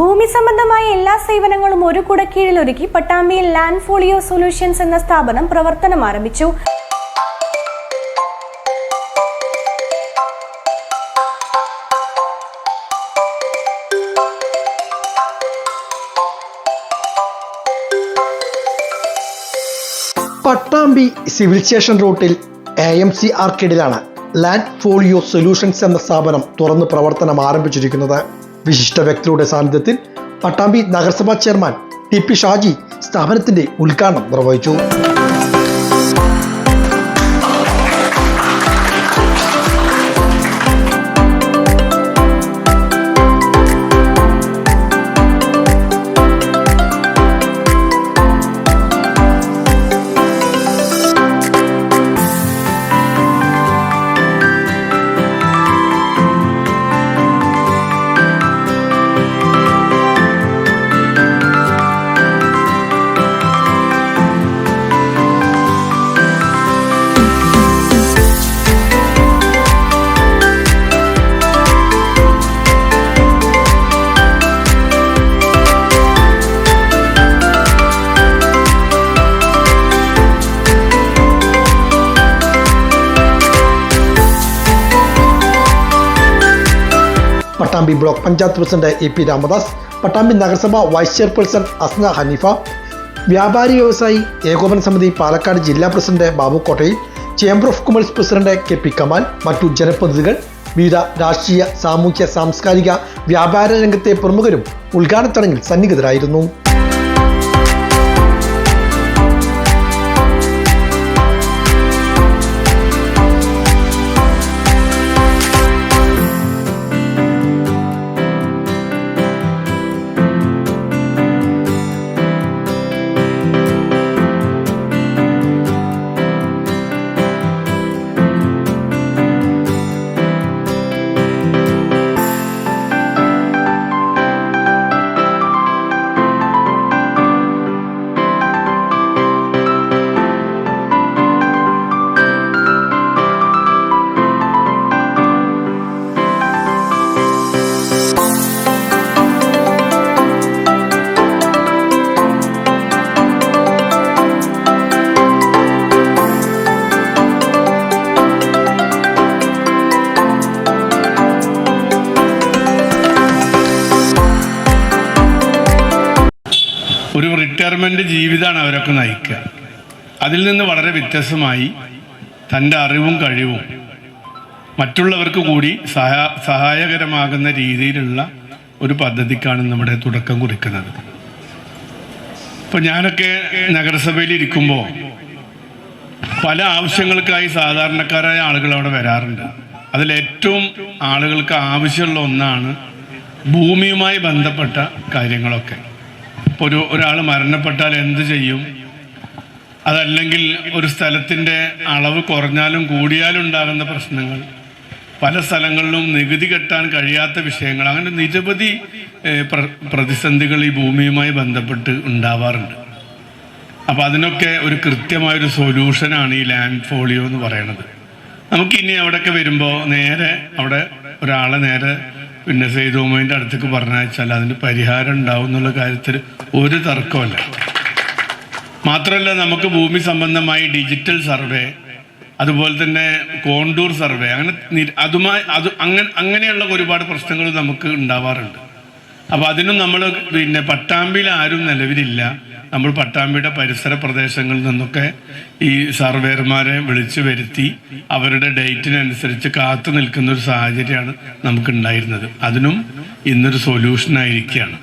ഭൂമി സംബന്ധമായ എല്ലാ സേവനങ്ങളും ഒരു കുടക്കീഴിൽ ഒരുക്കി പട്ടാമ്പിയിൽ ലാൻഡ് ഫോളിയോ സൊല്യൂഷൻസ് എന്ന സ്ഥാപനം പ്രവർത്തനം ആരംഭിച്ചു. പട്ടാമ്പി സിവിൽ സ്റ്റേഷൻ റൂട്ടിൽ എ എം സി ആർക്കേഡിലാണ് ലാൻഡ് ഫോളിയോ സൊല്യൂഷൻസ് എന്ന സ്ഥാപനം തുറന്ന് പ്രവർത്തനം ആരംഭിച്ചിരിക്കുന്നത്. വിശിഷ്ട വ്യക്തികളുടെ സാന്നിധ്യത്തിൽ പട്ടാമ്പി നഗരസഭാ ചെയർമാൻ ടി പി ഷാജി സ്ഥാപനത്തിന്റെ ഉദ്ഘാടനം നിർവഹിച്ചു. Pattambi block panchayat president A P Ramadas Pattambi നഗരസഭ വൈസ് ചെയർപേഴ്സൺ അസ്ന ഹനീഫ വ്യാപാരി വ്യവസായി ഏകോപന സമിതി പാലക്കാട് ജില്ലാ president Babu Kottayil chamber of commerce president K P Kamal മറ്റു ജനപ്രതിനിധികൾ വിവിധ രാഷ്ട്രീയ സാമൂഹ്യ സാംസ്കാരിക വ്യാപാര രംഗത്തെ പ്രമുഖരും ഉദ്ഘാടന ചടങ്ങിൽ സന്നിഹിതരായിരുന്നു. ഒരു റിട്ടയർമെന്റ് ജീവിതമാണ് അവരൊക്കെ നയിക്കുക. അതിൽ നിന്ന് വളരെ വ്യത്യസ്തമായി തന്റെ അറിവും കഴിവും മറ്റുള്ളവർക്ക് കൂടി സഹാ സഹായകരമാകുന്ന രീതിയിലുള്ള ഒരു പദ്ധതിക്കാണ് നമ്മുടെ തുടക്കം കുറിക്കുന്നത്. ഇപ്പൊ ഞാനൊക്കെ നഗരസഭയിൽ ഇരിക്കുമ്പോൾ പല ആവശ്യങ്ങൾക്കായി സാധാരണക്കാരായ ആളുകൾ അവിടെ വരാറുണ്ട്. അതിലേറ്റവും ആളുകൾക്ക് ആവശ്യമുള്ള ഒന്നാണ് ഭൂമിയുമായി ബന്ധപ്പെട്ട കാര്യങ്ങളൊക്കെ. ഒരു ഒരാൾ മരണപ്പെട്ടാൽ എന്ത് ചെയ്യും? അതല്ലെങ്കിൽ ഒരു സ്ഥലത്തിന്റെ അളവ് കുറഞ്ഞാലും കൂടിയാലും ഉണ്ടാകുന്ന പ്രശ്നങ്ങൾ. പല സ്ഥലങ്ങളിലും നികുതി കെട്ടാൻ കഴിയാത്ത വിഷയങ്ങൾ. അങ്ങനെ നിരവധി പ്ര- പ്രതിസന്ധികൾ ഈ ഭൂമിയുമായി ബന്ധപ്പെട്ട് ഉണ്ടാവാറുണ്ട്. അപ്പോൾ അതിനൊക്കെ ഒരു കൃത്യമായൊരു സൊല്യൂഷനാണ് ഈ ലാൻഡ് ഫോളിയോ എന്ന് പറയുന്നത്. നമുക്കിനി അവിടെയൊക്കെ വരുമ്പോൾ നേരെ അവിടെ ഒരാളെ നേരെ പിന്നെ സെയ്തോമേന്റെ അടുത്തേക്ക് പറഞ്ഞാൽ അതിന് പരിഹാരം ഉണ്ടാവും എന്നുള്ള കാര്യത്തിൽ ഒരു തർക്കമല്ല മാത്രമല്ല നമുക്ക് ഭൂമി സംബന്ധമായി ഡിജിറ്റൽ സർവേ അതുപോലെ തന്നെ കോണ്ടൂർ സർവേ അങ്ങനെ അതുമായി അത് അങ്ങനെ അങ്ങനെയുള്ള ഒരുപാട് പ്രശ്നങ്ങൾ നമുക്ക് ഉണ്ടാവാറുണ്ട്. അപ്പോൾ അതിനും നമ്മൾ പിന്നെ പട്ടാമ്പിയിൽ ആരും നിലവിലില്ല. നമ്മൾ പട്ടാമ്പിയുടെ പരിസര പ്രദേശങ്ങളിൽ നിന്നൊക്കെ ഈ സർവേർമാരെ വിളിച്ചു വരുത്തി അവരുടെ ഡേറ്റിനനുസരിച്ച് കാത്തു നിൽക്കുന്ന ഒരു സാഹചര്യമാണ് നമുക്ക് ഉണ്ടായിരുന്നത് അതിനും ഇന്നൊരു സൊല്യൂഷൻ ആയിരിക്കുകയാണ്.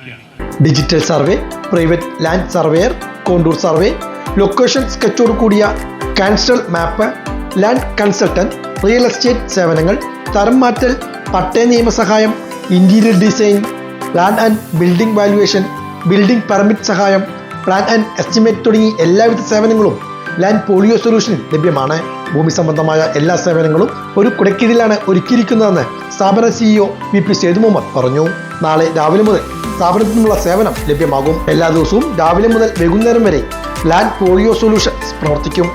Digital survey private land surveyor contour survey location സ്കെച്ചോട് കൂടിയ കാൻസ്റ്റൽ map land consultant real estate സേവനങ്ങൾ തരം മാറ്റൽ പട്ടയ നിയമസഹായം interior design land and building valuation building permit സഹായം പ്ലാൻ ആൻഡ് എസ്റ്റിമേറ്റ് തുടങ്ങി എല്ലാവിധ സേവനങ്ങളും ലാൻഡ് പോളിയോ സൊല്യൂഷനിൽ ലഭ്യമാണ്. ഭൂമി സംബന്ധമായ എല്ലാ സേവനങ്ങളും ഒരു കുടക്കീഴിലാണ് ഒരുക്കിയിരിക്കുന്നതെന്ന് സ്ഥാപന CEO V P Sethu Muhammad പറഞ്ഞു. നാളെ രാവിലെ മുതൽ സ്ഥാപനത്തിൽ നിന്നുള്ള സേവനം ലഭ്യമാകും. എല്ലാ ദിവസവും രാവിലെ മുതൽ വൈകുന്നേരം വരെ ലാൻഡ് പോളിയോ സൊല്യൂഷൻസ് പ്രവർത്തിക്കും.